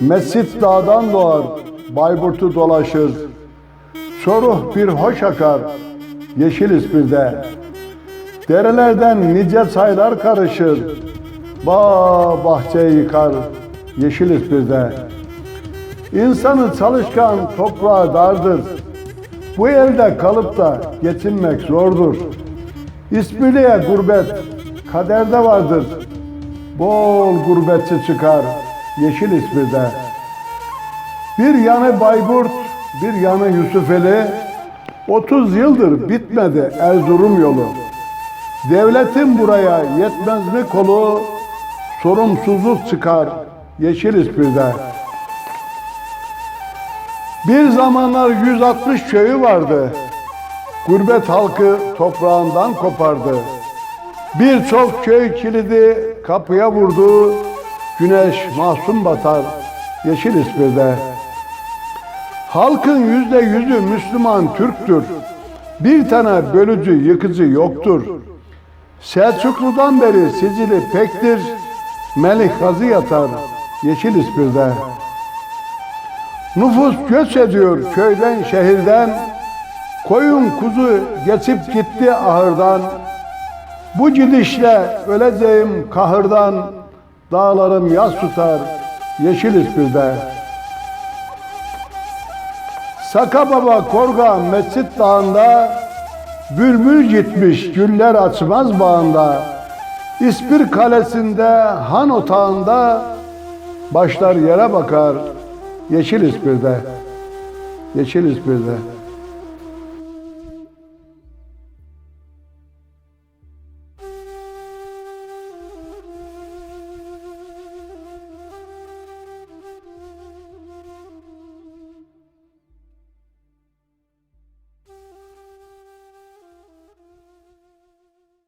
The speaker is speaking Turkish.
Mescit dağdan doğar, Bayburt'u dolaşır. Çoruh bir hoş akar, yeşil ispirde. Derelerden nice çaylar karışır. Bağ bahçeyi yıkar, yeşil ispirde. İnsanı çalışkan toprağı dardır. Bu elde kalıp da geçinmek zordur. İspirliğe gurbet kaderde vardır. Bol gurbetçi çıkar yeşil İspir'de. Bir yanı Bayburt, bir yanı Yusufeli. 30 yıldır bitmedi Erzurum yolu. Devletin buraya yetmez mi kolu? Sorumsuzluk çıkar yeşil İspir'de. Bir zamanlar 160 köyü vardı. Gurbet halkı toprağından kopardı. Birçok köy kilidi kapıya vurdu. Güneş masum batar yeşil İspir'de. Halkın yüzde yüzü Müslüman Türktür. Bir tane bölücü yıkıcı yoktur. Selçuklu'dan beri sicili pektir. Melih Gazi yatar yeşil İspir'de. Nüfus göç ediyor köyden şehirden. Koyun kuzu geçip gitti ahırdan. Bu gidişle öleceğim kahırdan. Dağlarım yaz tutar yeşil İspir'de. Saka Baba Korga Mescit Dağı'nda Bülbül gitmiş güller açmaz bağında. İspir Kalesi'nde han otağında Başlar yere bakar yeşil İspir'de. Yeşil İspir'de.